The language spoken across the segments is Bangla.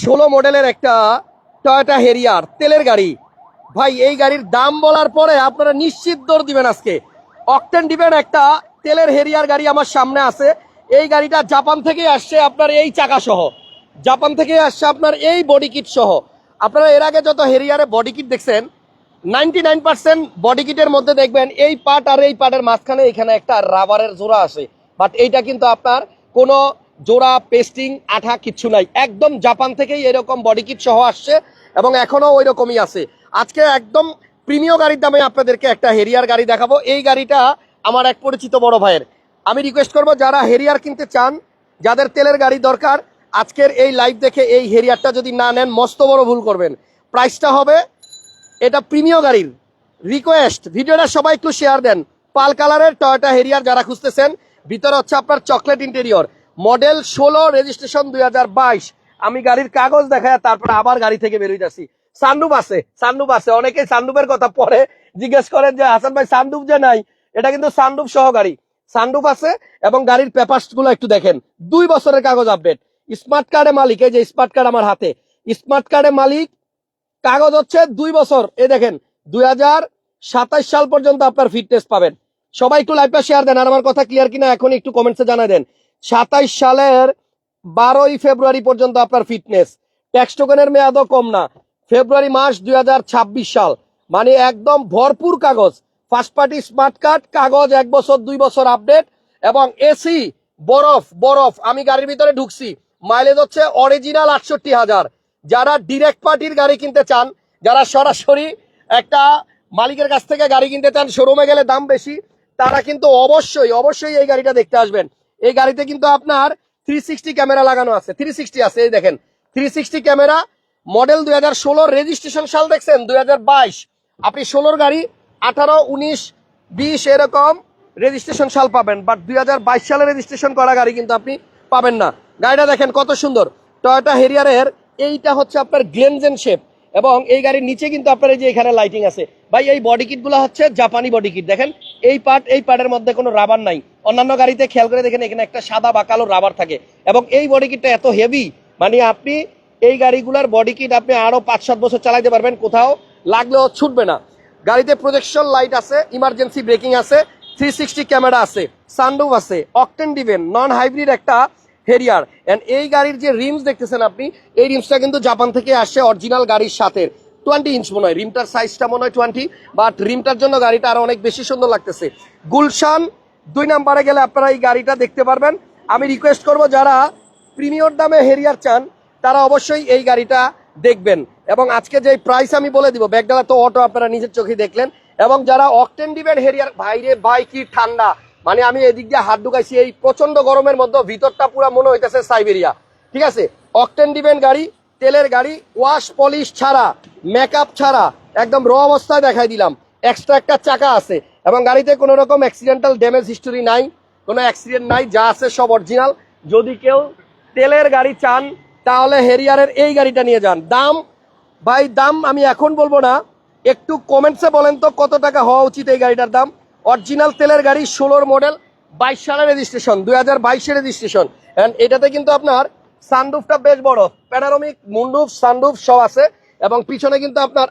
ষোলো মডেলের একটা টয়োটা হেরিয়ার তেলের গাড়ি। ভাই, এই গাড়ির দাম বলার পরে আপনারা নিশ্চিত দৌড় দিবেন আজকে। অকটেন দিবেন একটা তেলের হেরিয়ার গাড়ি আমার সামনে আছে। এই গাড়িটা জাপান থেকে আসছে আপনার এই চাকা সহ। জাপান থেকে আসছে আপনার এই বডি কিট সহ। আপনারা এর আগে যত হেরিয়ারে বডি কিট দেখছেন নাইনটি নাইন পার্সেন্ট বডি কিটের মধ্যে দেখবেন এই পার্ট আর এই পার্টের মাঝখানে এখানে একটা রাবারের জোড়া আছে। বাট এইটা কিন্তু আপনার কোনো জোড়া পেস্টিং আঠা কিচ্ছু নাই। একদম জাপান থেকেই এরকম বডি কিট সহ আসছে এবং এখনও ওই রকমই আছে। আজকে একদম প্রিমিয় গাড়ির দামে আপনাদেরকে একটা হেরিয়ার গাড়ি দেখাবো। এই গাড়িটা আমার এক পরিচিত বড় ভাইয়ের। আমি রিকোয়েস্ট করব, যারা হেরিয়ার কিনতে চান, যাদের তেলের গাড়ি দরকার, আজকের এই লাইভ দেখে এই হেরিয়ারটা যদি না নেন, মস্ত বড় ভুল করবেন। প্রাইসটা হবে এটা প্রিমিয় গাড়ির। রিকোয়েস্ট ভিডিওটা সবাই একটু শেয়ার দেন। পাল কালারের টয়োটা হেরিয়ার যারা খুঁজতেছেন, ভিতরে হচ্ছে আপনার চকলেট ইন্টেরিয়র মডেল ষোলো রেজিস্ট্রেশন দুই হাজার বাইশ। আমি গাড়ির কাগজ দেখায় তারপরে আবার গাড়ি থেকে বেরোই যাচ্ছি সান্ডুপ আছে সান্ডুপ আছে। অনেকে সান্ডুপের কথা পরে জিজ্ঞেস করেন যে, হাসান ভাই সান্ডুপ যে নাই? এটা কিন্তু সান্ডুপ সহ গাড়ি। সানরুফ আছে এবং গাড়ির পেপারসগুলো একটু দেখেন। দুই বছরের কাগজ আপডেট স্মার্ট কার্ডের মালিক, এই যে স্মার্ট কার্ড আমার হাতে। স্মার্ট কার্ডের মালিক, কাগজ হচ্ছে দুই বছর। এই দেখেন, দুই হাজার সাল পর্যন্ত আপনার ফিটনেস পাবেন। সবাই একটু লাইভটা শেয়ার দেন। আর আমার কথা ক্লিয়ার কিনা এখন একটু কমেন্টসে জানাই দেন। সাতাইশ সালের বারোই ফেব্রুয়ারি পর্যন্ত আপনার ফিটনেস ট্যাক্স টোকেনের মেয়াদও কম না। ফেব্রুয়ারি মাস দু হাজার ছাব্বিশ সাল। মানে একদম ভরপুর কাগজ। ফার্স্ট পার্টি স্মার্ট কার্ড কাগজ এক বছর, দুই বছর আপডেট এবং এসি বরফ বরফ। আমি গাড়ির ভিতরে ঢুকছি। মাইলেজ হচ্ছে অরিজিনাল আটষট্টি হাজার। যারা ডিরেক্ট পার্টির গাড়ি কিনতে চান, যারা সরাসরি একটা মালিকের কাছ থেকে গাড়ি কিনতে চান শোরুমে গেলে দাম বেশি, তারা কিন্তু অবশ্যই অবশ্যই এই গাড়িটা দেখতে আসবেন। এই গাড়িতে কিন্তু আপনার থ্রি সিক্সটি ক্যামেরা লাগানো আছে থ্রি সিক্সটি আছে, এই দেখেন থ্রি সিক্সটি ক্যামেরা মডেল দুই হাজার ষোলোর রেজিস্ট্রেশন সাল দেখছেন, দুই হাজার বাইশ। আপনি ষোলোর গাড়ি, আঠারো, উনিশ, বিশ, এরকম রেজিস্ট্রেশন সাল পাবেন বাট দুই হাজার বাইশ সালে রেজিস্ট্রেশন করা গাড়ি কিন্তু আপনি পাবেন না। গাড়িটা দেখেন কত সুন্দর টয়োটা হেরিয়ারের এইটা হচ্ছে আপনার গ্লেনজেন শেপ এবং এই গাড়ির নিচে কিন্তু আপনার এই যে এখানে লাইটিং আছে। ভাই, এই বডি কিটগুলো হচ্ছে জাপানি বডি কিট দেখেন, এই পার্ট এই পার্টের মধ্যে কোনো রাবার নাই। অন্যান্য গাড়িতে খেয়াল করে দেখেন, এখানে একটা সাদা বা কালো রাবার থাকে। এবং এই বডি কিটটা এত হেভি মানে আপনি এই গাড়িগুলার বডি কিট আপনি আরও পাঁচ, সাত বছর চালাইতে পারবেন কোথাও, লাগলেও ছুটবে না। গাড়িতে প্রজেকশন লাইট আছে ইমার্জেন্সি ব্রেকিং আছে থ্রি সিক্সটি ক্যামেরা আছে সানরুফ আছে অকটেন ডিভেন নন হাইব্রিড একটা হেরিয়ার অ্যান্ড এই গাড়ির যে রিমস দেখতেছেন আপনি, এই রিমসটা কিন্তু জাপান থেকে আসে অরিজিনাল গাড়ির সাথে। টোয়েন্টি ইঞ্চ মনে হয়। রিমটার সাইজটা মনে হয় টোয়েন্টি বাট রিমটার জন্য গাড়িটা আরও অনেক বেশি সুন্দর লাগতেছে। গুলশান, দুই নাম্বারে গেলে আপনারা এই গাড়িটা দেখতে পারবেন। আমি রিকোয়েস্ট করব যারা প্রিমিয়র দামে হেরিয়ার চান, তারা অবশ্যই এই গাড়িটা দেখবেন। এবং আজকে যে প্রাইস আমি বলে দিব, ব্যাগডালা তো অটো আপনারা নিজের চোখে দেখলেন। এবং যারা অকটেন দিবেন হেরিয়ার ভাইরে ভাই কি ঠান্ডা। মানে আমি এদিক দিয়ে হাত ঢুকাইছি, এই প্রচণ্ড গরমের মধ্যে ভিতরটা পুরো মনে হইতেছে সাইবেরিয়া। ঠিক আছে? অকটেন দিবেন গাড়ি, তেলের গাড়ি, ওয়াশ পলিশ ছাড়া, মেকআপ ছাড়া, একদম র অবস্থায় দেখাই দিলাম। এক্সট্রা একটা চাকা আছে এবং গাড়িতে কোনো রকম অ্যাক্সিডেন্টাল ড্যামেজ হিস্টোরি নাই, কোনো অ্যাক্সিডেন্ট নাই, যা আছে সব অরিজিনাল যদি কেউ তেলের গাড়ি চান, তাহলে হেরিয়ারের এই গাড়িটা নিয়ে যান। দাম, ভাই, দাম আমি এখন বলব না, একটু কমেন্টসে বলেন তো, কত টাকা হওয়া উচিত এই গাড়িটার দাম? অরিজিনাল তেলের গাড়ি ষোলোর মডেল, বাইশ সালের রেজিস্ট্রেশন দুই হাজার বাইশের রেজিস্ট্রেশন অ্যান্ড এটাতে কিন্তু আপনার সানরুফটা বেশ বড় প্যানারোমিক মুন্ডুফ সানরুফ সব আছে, এবং পিছনে কিন্তু আপনার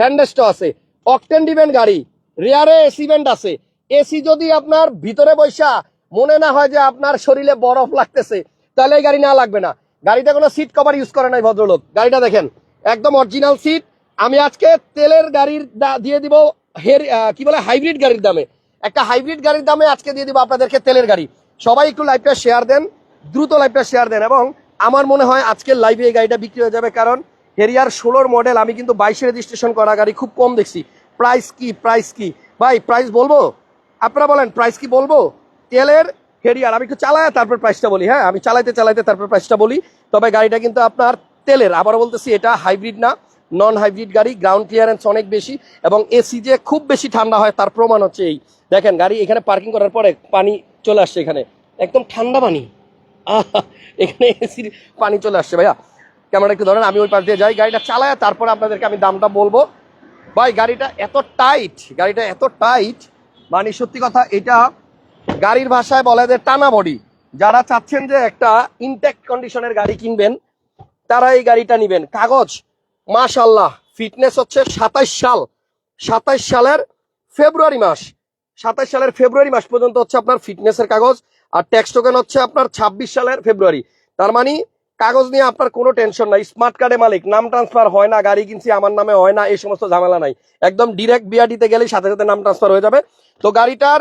হ্যান্ডেস্টও আছে। অকটেন ডিভেন্ট গাড়ি রেয়ারে এসি ভেন্ট আছে। এসি যদি আপনার ভিতরে বৈশা মনে না হয় যে আপনার শরীরে বরফ লাগতেছে, তাহলে এই গাড়ি না লাগবে না। গাড়িতে কোনো সিট কভার ইউজ করে নাই ভদ্রলোক। গাড়িটা দেখেন, একদম অরিজিনাল সিট আমি আজকে তেলের গাড়ির দিয়ে দিব হের কি বলে হাইব্রিড গাড়ির দামে। একটা হাইব্রিড গাড়ির দামে আজকে দিয়ে দিব আপনাদেরকে তেলের গাড়ি। সবাই একটু লাইভটা শেয়ার দেন, দ্রুত লাইভটা শেয়ার দেন এবং আমার মনে হয় আজকের লাইভে এই গাড়িটা বিক্রি হয়ে যাবে কারণ হেরিয়ার ষোলোর মডেল আমি কিন্তু বাইশে রেজিস্ট্রেশন করা গাড়ি খুব কম দেখছি। প্রাইস কি প্রাইস কি? ভাই প্রাইস বলব? আপনারা বলেন প্রাইস কি বলব? তেলের, হেরিয়ার, আমি একটু চালায় তারপর প্রাইসটা বলি হ্যাঁ? আমি চালাইতে চালাইতে তারপর প্রাইসটা বলি, তবে গাড়িটা কিন্তু আপনার তেলের। আবার বলতেছি, এটা হাইব্রিড না। নন হাইব্রিড গাড়ি গ্রাউন্ড ক্লিয়ারেন্স অনেক বেশি এবং এসি যে খুব বেশি ঠান্ডা হয় তার প্রমাণ হচ্ছে এই। দেখেন, গাড়ি এখানে পার্কিং করার পরে পানি চলে আসছে এখানে। একদম ঠান্ডা পানি। এখানে এসির পানি চলে আসছে, ভাইয়া। ক্যামেরা একটু ধরেন, আমি ওই পাশ দিয়ে যাই, গাড়িটা চালায়, তারপর আপনাদেরকে আমি দামটা বলব। ভাই, গাড়িটা এত টাইট গাড়িটা এত টাইট মানে সত্যি কথা, এটা গাড়ির ভাষায় বলে যে টানা বডি। যারা চাচ্ছেন যে একটা ইনটেক কন্ডিশনের গাড়ি কিনবেন, তারা এই গাড়িটা নিবেন। কাগজ মাশাল্লাহ ফিটনেস হচ্ছে সাতাইশ সাল। সাতাইশ সালের ফেব্রুয়ারি মাস। সাতাইশ সালের ফেব্রুয়ারি মাস পর্যন্ত হচ্ছে আপনার ফিটনেসের কাগজ, আর ট্যাক্স টোকেন হচ্ছে আপনার ছাব্বিশ সালের ফেব্রুয়ারি। তার মানে কাগজ নিয়ে আপনার কোনো টেনশন নাই স্মার্ট কার্ডে মালিক, নাম ট্রান্সফার হয় না, গাড়ি কিনছি, আমার নামে হয় না, এই সমস্ত ঝামেলা নাই। একদম ডিরেক্ট বিআরটিতে গেলেই সাথে সাথে নাম ট্রান্সফার হয়ে যাবে। তো গাড়িটার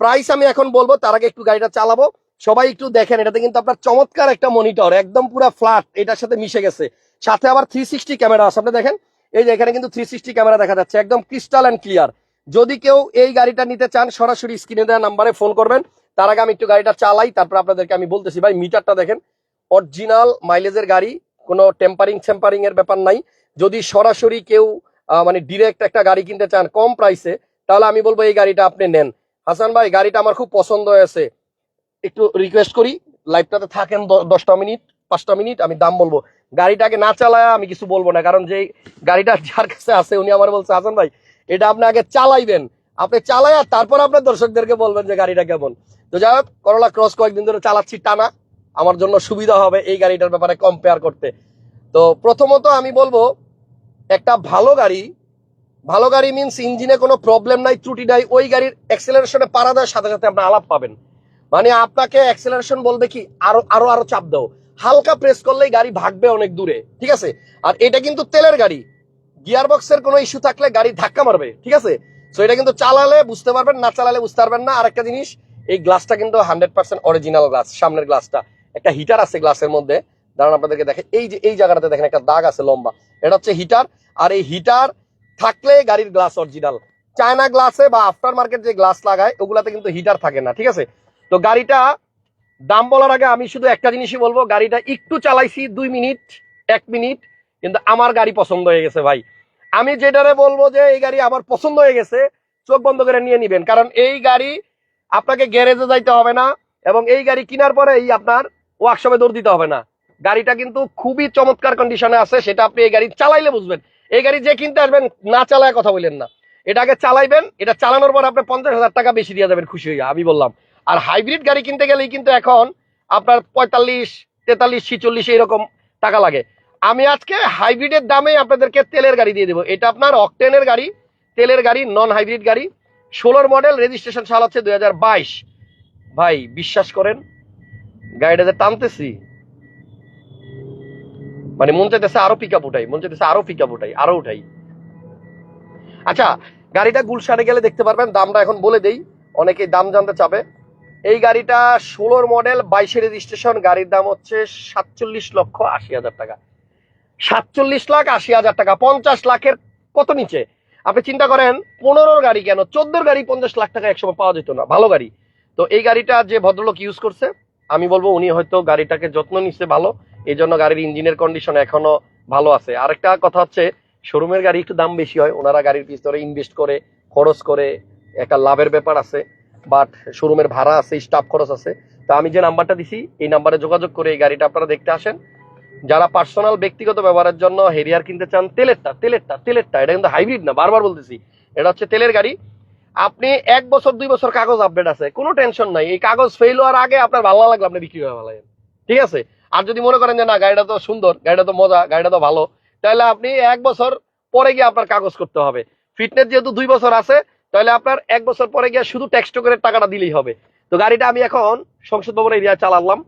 প্রাইস আমি এখন বলব, তার আগে একটু গাড়িটা চালাবো। সবাই একটু দেখেন, এটাতে কিন্তু আপনার চমৎকার একটা মনিটর, একদম পুরো ফ্ল্যাট এটার সাথে মিশে গেছে। সাথে আবার থ্রি সিক্সটি ক্যামেরা আছে, আপনি দেখেন? এই যে এখানে কিন্তু থ্রি সিক্সটি ক্যামেরা দেখা যাচ্ছে, একদম ক্রিস্টাল অ্যান্ড ক্লিয়ার যদি কেউ এই গাড়িটা নিতে চান, সরাসরি স্ক্রিনে দেওয়া নাম্বারে ফোন করবেন। তার আগে আমি একটু গাড়িটা চালাই, তারপর আপনাদেরকে আমি বলতেছি, ভাই মিটারটা দেখেন। অরিজিনাল মাইলেজের গাড়ি, কোনো টেম্পারিং সেম্পারিং এর ব্যাপার নাই। যদি সরাসরি কেউ মানে ডিরেক্ট একটা গাড়ি কিনতে চান কম প্রাইসে তাহলে আমি বলব এই গাড়িটা আপনি নেন। হাসান ভাই, গাড়িটা আমার খুব পছন্দ হয়েছে। একটু রিকোয়েস্ট করি লাইভটাতে থাকেন দশটা মিনিট, পাঁচটা মিনিট, আমি দাম বলব। গাড়িটাকে না চালায় আমি কিছু বলব না, কারণ যে গাড়িটা যার কাছে আছে, উনি আমার বলছে, হাসান ভাই, এটা আপনি আগে চালাইবেন। আপনি আর তারপর আপনার দর্শকদেরকে বলবেন যে গাড়িটা কেমন। তো যাই হোক করলা ক্রস কয়েকদিন ধরে চালাচ্ছি টানা, আমার জন্য সুবিধা হবে এই গাড়িটার ব্যাপারে কম্পেয়ার করতে। তো প্রথমত আমি বলব, একটা ভালো গাড়ি ভালো গাড়ি মিনস ইঞ্জিনে কোনো প্রবলেম নাই, ত্রুটি নাই, ওই গাড়ির অ্যাক্সেলারেশনে পাড়া দেওয়ার সাথে সাথে আপনি আলাপ পাবেন। মানে আপনাকে অ্যাক্সেলারেশন বলবে কি? আরও আরও আরও চাপ দাও। হালকা প্রেস করলেই গাড়ি ভাগবে অনেক দূরে, ঠিক আছে? আর এটা কিন্তু তেলের গাড়ি। গিয়ার বক্সের কোনো ইস্যু থাকলে গাড়ি ধাক্কা মারবে, ঠিক আছে? সো এটা কিন্তু চালালে বুঝতে পারবেন, না চালালে বুঝতে পারবেন না। আরেকটা জিনিস, এই গ্লাসটা কিন্তু হান্ড্রেড পার্সেন্ট অরিজিনাল গ্লাস সামনের গ্লাসটা একটা হিটার আছে গ্লাসের মধ্যে। দাঁড়ান, আপনাদেরকে দেখে। এই যে, এই জায়গাটাতে দেখেন, একটা দাগ আছে লম্বা। এটা হচ্ছে হিটার আর এই হিটার থাকলে গাড়ির গ্লাস অরিজিনাল চায়না গ্লাসে বা আফটার মার্কেট যে গ্লাস লাগায়, ওগুলাতে কিন্তু হিটার থাকে না, ঠিক আছে? তো গাড়িটা, দাম বলার আগে আমি শুধু একটা জিনিসই বলব, গাড়িটা একটু চালাইছি দুই মিনিট, এক মিনিট, কিন্তু আমার গাড়ি পছন্দ হয়ে গেছে ভাই। আমি যেটারে বলব যে এই গাড়ি আমার পছন্দ হয়ে গেছে, চোখ বন্ধ করে নিয়ে নিবেন। কারণ এই গাড়ি আপনাকে গ্যারেজে যাইতে হবে না, এবং এই গাড়ি কেনার পরে এই আপনার ওয়ার্কশপে দৌড় দিতে হবে না। গাড়িটা কিন্তু খুবই চমৎকার কন্ডিশনে আছে, সেটা আপনি এই গাড়ি চালাইলে বুঝবেন। এই গাড়ি যে কিনতে আসবেন, না চালায় কথা বললেন না। এটা আগে চালাইবেন, এটা চালানোর পর আপনি পঞ্চাশ হাজার টাকা বেশি দিয়ে যাবেন খুশি হইয়া, আমি বললাম। আর হাইব্রিড গাড়ি কিনতে গেলেই কিন্তু এখন আপনার পঁয়তাল্লিশ, তেতাল্লিশ, ছিচল্লিশ এইরকম টাকা লাগে। আমি আজকে হাইব্রিডের দামে আপনাদেরকে তেলের গাড়ি দিয়ে দেবো। এটা আপনার অকটেনের গাড়ি, তেলের গাড়ি নন হাইব্রিড গাড়ি। ষোলোর মডেল রেজিস্ট্রেশন সাল হচ্ছে দুই ভাই, বিশ্বাস করেন, গাড়িটা যে টানতেছি মানে মন চাইতেছে আরও পিক আপ উঠাই, মন চাইতেছে আরও পিক আপ উঠাই, আরও উঠাই। আচ্ছা গাড়িটা গুলশানে গেলে দেখতে পারবেন, দামটা এখন বলে দেই, অনেকেই দাম জানতে চাবে। এই গাড়িটা ষোলোর মডেল, বাইশে রেজিস্ট্রেশন, গাড়ির দাম হচ্ছে সাতচল্লিশ লক্ষ আশি হাজার টাকা। সাতচল্লিশ লাখ আশি হাজার টাকা, পঞ্চাশ লাখের কত নিচে? আপনি চিন্তা করেন, পনেরোর গাড়ি কেন? চোদ্দোর গাড়ি পঞ্চাশ লাখ টাকা একসময় পাওয়া যেত না। ভালো গাড়ি। তো এই গাড়িটা যে ভদ্রলোক ইউজ করছে, আমি বলব উনি হয়তো গাড়িটাকে যত্ন নিচ্ছে ভালো এই জন্য গাড়ির ইঞ্জিনের কন্ডিশন এখনও ভালো আছে। আরেকটা কথা হচ্ছে শোরুমের গাড়ি একটু দাম বেশি হয়, ওনারা গাড়ির পিছনে ইনভেস্ট করে, খরচ করে, একটা লাভের ব্যাপার আছে। বাট শোরুমের ভাড়া আছে স্টাফ খরচ আছে। তা আমি যে নাম্বারটা দিছি, এই নাম্বারে যোগাযোগ করে এই গাড়িটা আপনারা দেখতে আসেন। যারা পার্সোনাল ব্যক্তিগত ব্যবহারের জন্য হেরিয়ার কিনতে চান, তেলেরটা তেলেরটা তেলেরটা, এটা কিন্তু হাইব্রিড না, বারবার বলতেছি। এটা হচ্ছে তেলের গাড়ি। আপনি এক বছর, দুই বছর কাগজ আপডেট আছে, কোনো টেনশন নাই। এই কাগজ ফেল হওয়ার আগে আপনার ভালো লাগলে আপনি বিক্রি হয়ে ভালো ঠিক আছে? আর যদি মনে করেন যে না, গাড়িটা তো সুন্দর, গাড়িটা তো মজা, গাড়িটা তো ভালো, তাহলে আপনি এক বছর পরে গিয়ে আপনার কাগজ করতে হবে। ফিটনেস যেহেতু দুই বছর আছে তাহলে আপনার এক বছর পরে গিয়ে শুধু ট্যাক্স টোকেনের টাকাটা দিলেই হবে। তো গাড়িটা আমি এখন সংসদ ভবন এরিয়া চালালাম।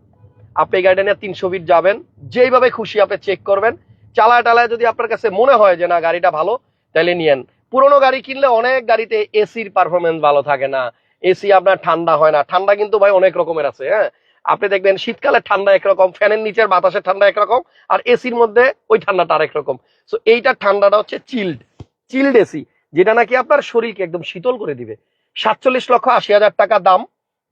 আপনি এই গাড়িটা নিয়ে তিনশো ফিট যাবেন। যেইভাবে খুশি আপনি চেক করবেন। চালায় টালায় যদি আপনার কাছে মনে হয় যে না, গাড়িটা ভালো, তাহলে নিয়েন। পুরোনো গাড়ি কিনলে অনেক গাড়িতে এসির পারফরমেন্স ভালো থাকে না। এসি আপনার ঠান্ডা হয় না। ঠান্ডা কিন্তু ভাই অনেক রকমের আছে হ্যাঁ? আপনি দেখবেন শীতকালে ঠান্ডা একরকম, ফ্যানের নিচের বাতাসের ঠান্ডা একরকম, আর এসির মধ্যে ওই ঠান্ডাটা আরেক রকম। সো এইটার ঠান্ডাটা হচ্ছে চিল্ড চিল্ড এসি যেটা নাকি আপনার শরীরকে একদম শীতল করে দিবে। সাতচল্লিশ লক্ষ আশি হাজার টাকা দাম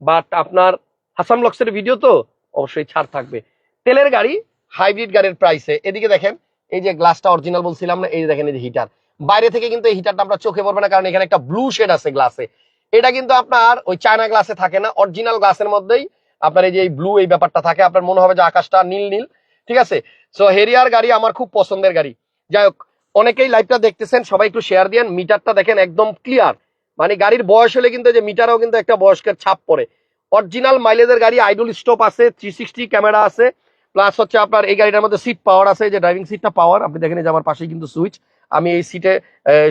বাট আপনার হাসান ব্লগসের ভিডিও তো অবশ্যই ছাড় থাকবে। তেলের গাড়ি হাইব্রিড গাড়ির প্রাইসে এদিকে দেখেন, এই যে গ্লাসটা অরিজিনাল বলছিলাম না, এই দেখেন এই যে হিটার বাইরে থেকে কিন্তু এই হিটারটা আমরা চোখে পড়বে না, কারণ এখানে একটা ব্লু শেড আছে গ্লাসে এটা কিন্তু আপনার ওই চায়না গ্লাসে থাকে না অরিজিনাল গ্লাসের মধ্যেই আপনার এই যে এই ব্লু এই ব্যাপারটা থাকে। আপনার মনে হবে যে আকাশটা নীল নীল, ঠিক আছে? সো হেরিয়ার গাড়ি আমার খুব পছন্দের গাড়ি। যাই হোক অনেকেই লাইভটা দেখতেছেন, সবাই একটু শেয়ার দিয়েন মিটারটা দেখেন একদম ক্লিয়ার মানে গাড়ির বয়স হলে কিন্তু যে মিটারেও কিন্তু একটা বয়স্কের ছাপ পড়ে। অরিজিনাল মাইলেজের গাড়ি আইডল স্টপ আছে থ্রি সিক্সটি ক্যামেরা আছে প্লাস হচ্ছে আপনার এই গাড়িটার মধ্যে সিট পাওয়ার আছে যে ড্রাইভিং সিটটা পাওয়ার আপনি দেখেন যে আমার পাশেই কিন্তু সুইচ আমি এই সিটে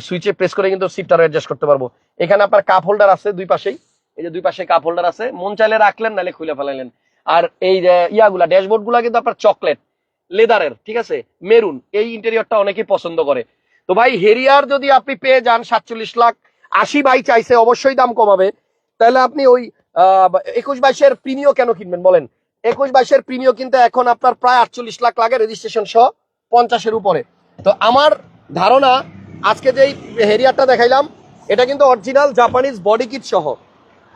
সুইচে প্রেস করে কিন্তু সিটটা অ্যাডজাস্ট করতে পারব। এখানে আপনার কাপ হোল্ডার আছে দুই পাশেই, এই যে দুই পাশে কাপ হোল্ডার আছে, মন চাইলে রাখলেন, নাহলে খুলে ফেলাইলেন। আর এই ইয়াগুলা ড্যাশবোর্ডগুলা কিন্তু আপনার চকলেট লেদারের, ঠিক আছে? মেরুন, এই ইন্টেরিয়রটা অনেকেই পছন্দ করে। তো ভাই, হেরিয়ার যদি আপনি পেয়ে যান সাতচল্লিশ লাখ, আশি বাই চাইছে, অবশ্যই দাম কমাবে। তাহলে আপনি ওই একুশ বাইশের প্রিমিও কেন কিনবেন বলেন? একুশ বাইশের প্রিমিও কিন্তু এখন আপনার প্রায় আটচল্লিশ লাখ লাগে রেজিস্ট্রেশন সহ পঞ্চাশের উপরে। তো আমার ধারণা, আজকে যেই হেরিয়ারটা দেখাইলাম, এটা কিন্তু অরিজিনাল জাপানিজ বডি কিট সহ।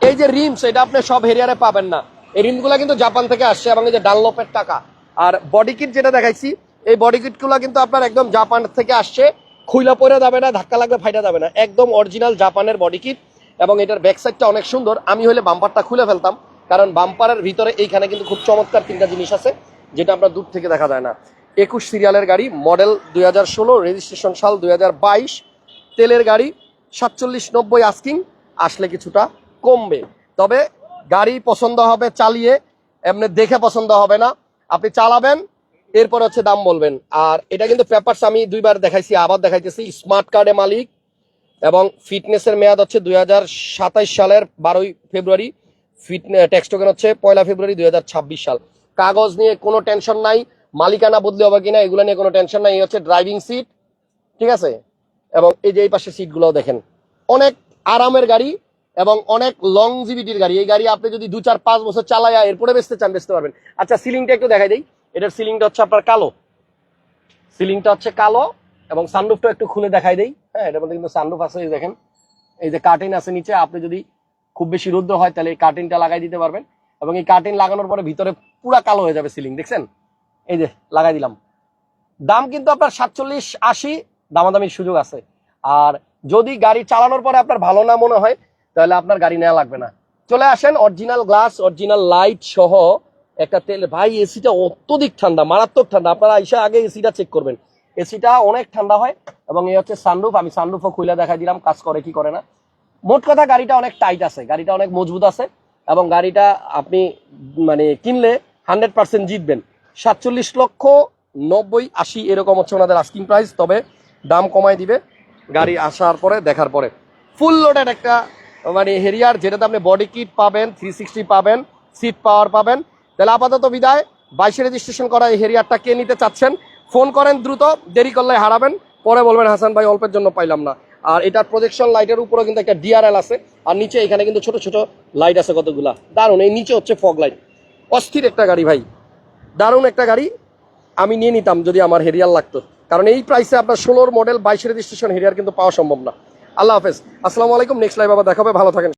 এই যে রিমস এটা আপনি সব হেরিয়ারে পাবেন না। এই রিমগুলো কিন্তু জাপান থেকে আসছে এবং এই যে ডানলপের টাকা। আর বডি কিট যেটা দেখাইছি, এই বডি কিটগুলো কিন্তু আপনার একদম জাপান থেকে আসছে। খুইলা পরে যাবে না, ধাক্কা লাগলে ফাইটা যাবে না। একদম অরিজিনাল জাপানের বডি কিট এবং এটার ব্যাক সাইডটা অনেক সুন্দর। আমি হলে বাম্পারটা খুলে ফেলতাম, কারণ বাম্পারের ভিতরে এইখানে কিন্তু খুব চমৎকার তিনটা জিনিস আছে, যেটা আমরা দূর থেকে দেখা যায় না। একুশ সিরিয়ালের গাড়ি মডেল দুই হাজার ষোলো রেজিস্ট্রেশন সাল দুই হাজার বাইশ, তেলের গাড়ি, সাতচল্লিশ নব্বই আস্কিং আসলে কিছুটা কমবে। তবে গাড়ি পছন্দ হবে, চালিয়ে, এমনি দেখে পছন্দ হবে না। আপনি চালাবেন, এরপর হচ্ছে দাম বলবেন। আর এটা কিন্তু পেপারস আমি দুইবার দেখাইছি, আবার দেখাইতেছি। স্মার্ট কার্ডে মালিক এবং ফিটনেসের মেয়াদ হচ্ছে দু হাজার সাতাশ সালের বারোই ফেব্রুয়ারি। ফিটনে, ট্যাক্স টোকেন হচ্ছে পয়লা ফেব্রুয়ারি দুই হাজার ছাব্বিশ সাল। কাগজ নিয়ে কোনো টেনশন নাই, মালিকানা বদলে হবে কিনা এগুলো নিয়ে কোনো টেনশন নাই হচ্ছে ড্রাইভিং সিট, ঠিক আছে? এবং এই যে এই পাশে সিটগুলোও দেখেন, অনেক আরামের গাড়ি এবং অনেক লং লংজিভিটির গাড়ি। এই গাড়ি আপনি যদি দু চার পাঁচ বছর চালায়া এরপরে বেচতে চান, বেচতে পারবেন। আচ্ছা সিলিংটা একটু দেখাই দিই। এটার সিলিংটা হচ্ছে আপনার কালো। সিলিংটা হচ্ছে কালো এবং সানরুফটা একটু খুলে দেখাই দেই। হ্যাঁ এটার মধ্যে কিন্তু সানরুফ আছে দেখেন। এই যে কার্টেন আছে নিচে, আপনি যদি খুব বেশি রৌদ্র হয়, তাহলে এই কার্টেনটা লাগাই দিতে পারবেন। এবং এই কার্টেন লাগানোর পরে ভিতরে পুরা কালো হয়ে যাবে সিলিং দেখছেন? এই যে, লাগাই দিলাম। দাম কিন্তু আপনার সাতচল্লিশ আশি, দামাদামির সুযোগ আছে। আর যদি গাড়ি চালানোর পরে আপনার ভালো না মনে হয় তাহলে আপনার গাড়ি নেওয়া লাগবে না। চলে আসেন অরিজিনাল গ্লাস অরিজিনাল লাইট সহ একটা তেল। ভাই এসিটা অত্যধিক ঠান্ডা, মারাত্মক ঠান্ডা। আপনারা এসে আগে এসিটা চেক করবেন। এসিটা অনেক ঠান্ডা হয় এবং এই হচ্ছে সানরুফ আমি সানরুফও খুলে দেখা দিলাম, কাজ করে কি করে না। মোট কথা, গাড়িটা অনেক টাইট আছে, গাড়িটা অনেক মজবুত আছে এবং গাড়িটা আপনি মানে কিনলে হান্ড্রেড পার্সেন্ট জিতবেন। সাতচল্লিশ লক্ষ নব্বই আশি এরকম হচ্ছে ওনাদের আস্কিং প্রাইস তবে দাম কমাই দিবে। গাড়ি আসার পরে, দেখার পরে। ফুল লোডেড একটা মানে হেরিয়ার, যেটাতে আপনি বডি কিট পাবেন থ্রি সিক্সটি পাবেন সিট পাওয়ার পাবেন। তাহলে আপাতত বিদায়। বাইশে রেজিস্ট্রেশন করা এই হেরিয়ারটা কে নিতে চাচ্ছেন? ফোন করেন দ্রুত, দেরি করলে হারাবেন। পরে বলবেন, হাসান ভাই, অল্পের জন্য পাইলাম না। আর এটার প্রজেকশন লাইটের উপরে কিন্তু একটা ডিআরএল আছে। আর নিচে এখানে কিন্তু ছোট ছোট লাইট আছে কতগুলা? দারুণ, এই নিচে হচ্ছে ফগ লাইট অস্থির একটা গাড়ি ভাই। দারুণ একটা গাড়ি। আমি নিয়ে নিতাম যদি আমার হেরিয়ার লাগতো। কারণ এই প্রাইসে আপনার ষোলোর মডেল বাইশ রেজিস্ট্রেশন হেরিয়ার কিন্তু পাওয়া সম্ভব না। আল্লাহ হাফেজ। আসসালামু আলাইকুম নেক্সট লাইভ আবার দেখাবে। ভালো থাকেন।